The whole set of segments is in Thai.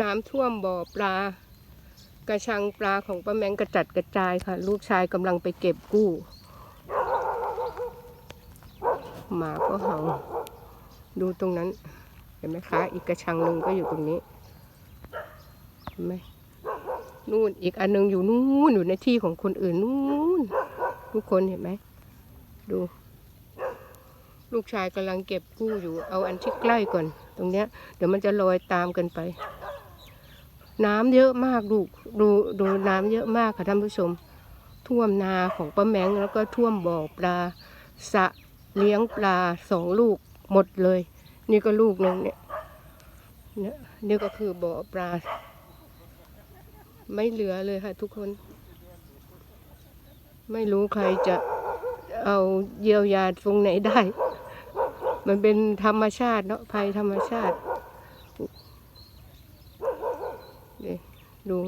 น้ำท่วมบ่อปลา กระชังปลาของป้าแมงกระจัดกระจายค่ะ ลูกชายกำลังไปเก็บกู้ หมาก็เห่าดูตรงนั้น เห็นไหมคะ อีกกระชังหนึ่งก็อยู่ตรงนี้ เห็นไหมนู่นอีกอันหนึงอยู่นู่นอยู่ในที่ของคนอื่นนู่นทุกคนเห็นไหมดู ลูกชายกำลังเก็บกู้อยู่ เอาอันที่ใกล้ก่อน ตรงเนี้ย เดี๋ยวมันจะลอยตามกันไป น้ำเยอะมากลูกดูดูน้ำเยอะมากค่ะท่านผู้ชม ท่วมนาของป้าแมงแล้วก็ท่วมบ่อปลาสะเลี้ยงปลาสองลูกหมดเลย นี่ก็ลูกหนึ่งเนี่ยเนี่ยนี่ก็คือบ่อปลา ไม่เหลือเลยค่ะทุกคน ไม่รู้ใครจะเอาเยียวยาตรงไหนได้ มันเป็นธรรมชาติเนาะภัยธรรมชาติ นี่ดู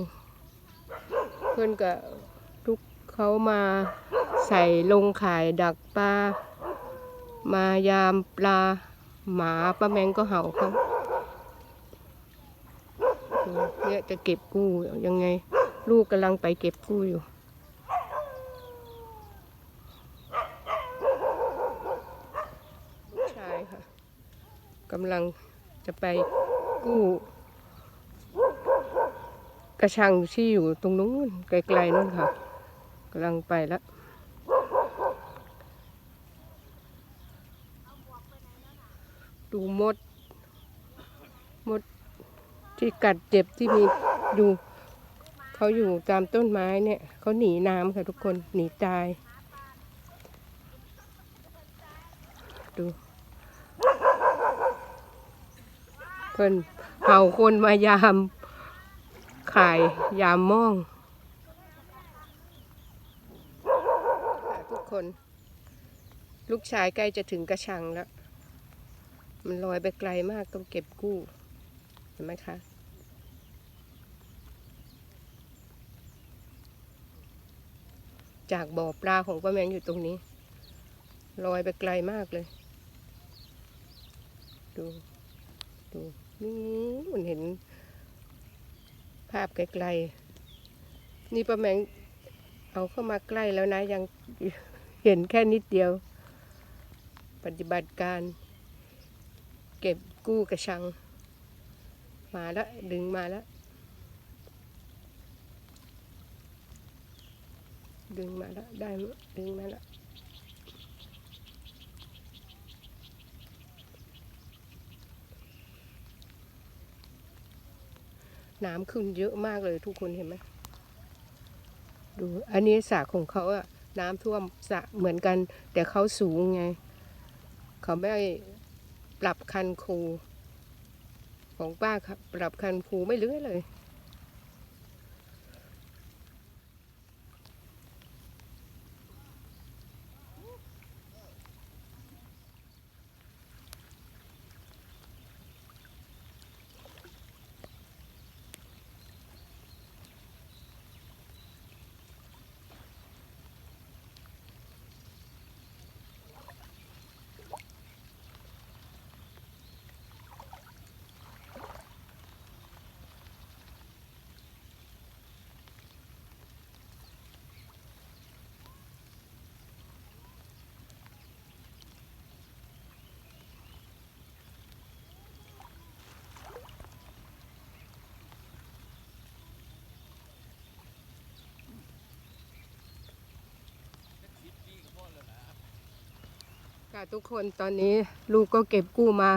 เพื่อนกับทุกเขามาใส่ลงขายดักปลามายามปลาหมาป้าแมงก็เห่าเขาเนี่ยจะเก็บกู้ยังไง ลูกกำลังไปเก็บกู้อยู่ลูกชายค่ะกำลังจะไปกู้ กระชังที่อยู่ตรงนู้นไกลๆนู่นค่ะกำลังไปแล้วดูมด มดที่กัดเจ็บที่มีดูเขาอยู่ตามต้นไม้เนี่ยเขาหนีน้ำค่ะทุกคนหนีตาย ดูเพิ่นเห่าคนมายาม ขายยามม่องทุกคน ลูกชายใกล้จะถึงกระชังแล้ว มันลอยไปไกลมากต้องเก็บกู้ เห็นไหมคะจากบ่อปลาของป้าแมงอยู่ตรงนี้ ลอยไปไกลมากเลย ดู ดูนี่มันเห็น ภาพไกลๆ นี่ป้าแมงเอาเข้ามาใกล้แล้วนะ ยังเห็นแค่นิดเดียว ปฏิบัติการ เก็บกู้กระชัง มาแล้วดึงมาแล้ว ดึงมาแล้ว ได้ดึงมาแล้ว น้ำขึ้นเยอะมากเลยทุกคนเห็นไหมดูอันนี้สระของเขาอะน้ำท่วมสระเหมือนกัน แต่เขาสูงไง เขาไม่ปรับคันคู ของป้าครับปรับคันคูไม่เลือเลย ค่ะทุกคนตอนนี้ลูกก็เก็บกู้มา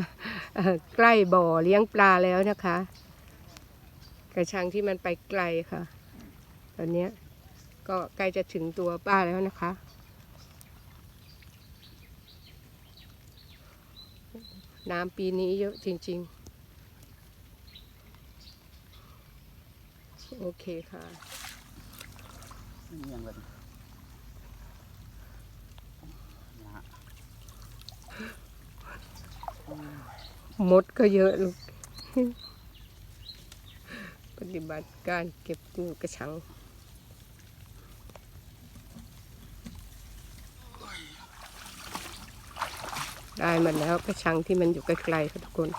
ใกล้บ่อเลี้ยงปลาแล้วนะคะ กระชังที่มันไปไกลค่ะ ตอนนี้ก็ใกล้จะถึงตัวป้าแล้วนะคะ น้ำปีนี้เยอะจริง ๆ โอเคค่ะ นี่ยังแบบนะฮะ มดก็เยอะลูก ปฏิบัติการเก็บกู้กระชังได้มาแล้วกระชังที่มันอยู่ไกลๆค่ะทุกคน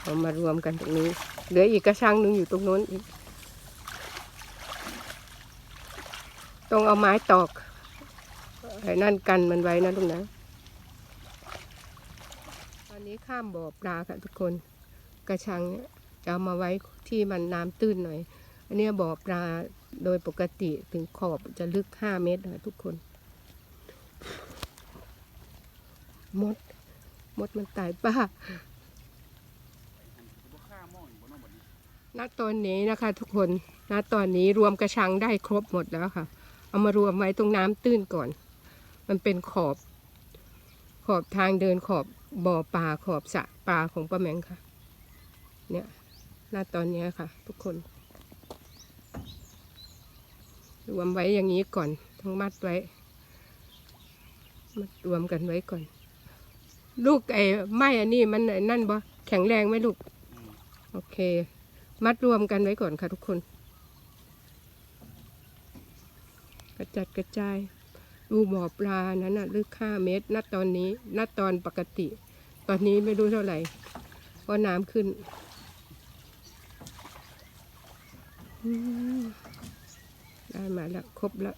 เอามารวมกันตรงนี้ เหลืออีกกระชังหนึ่งอยู่ตรงโน้นอีก ต้องเอาไม้ตอกไอ้นั่นกันมันไว้นะตรงนั้นต อนนี้ข้ามบ่อปลาค่ะทุกคนกระชังเนี่ยจะเอามาไว้ที่มันน้ำตื้นหน่อย อันนี้บ่อปลาโดยปกติถึงขอบจะลึกห้าเมตรนะทุกคน มด มดมันตายป้าบ่ฆ่าหม้ออยู่บนนอกบนนี้ณตอนนี้นะคะทุกคนณตอนนี้รวมกระชังได้ครบหมดแล้วค่ะ เอามารวมไว้ตรงน้ำตื้นก่อน มันเป็นขอบ ขอบทางเดินขอบ บ่อปลาขอบสระปลาของป้าแมงค่ะ เนี่ยณตอนเนี้ยค่ะ ทุกคน รวมไว้อย่างนี้ก่อน ทั้งมัดไว้มัดรวมกันไว้ก่อน ลูกไอ้ไม้อันนี้มันไอ้นั่นบ่แข็งแรงไหมลูกอืมโอเค มัดรวมกันไว้ก่อนค่ะทุกคน กระจัดกระจาย ดูบ่อปลานั้นน่ะลึกห้าเมตรณตอนนี้ณตอนปกติ ตอนนี้ไม่รู้เท่าไหร่เพราะน้ำขึ้นได้มาแล้วครบแล้ว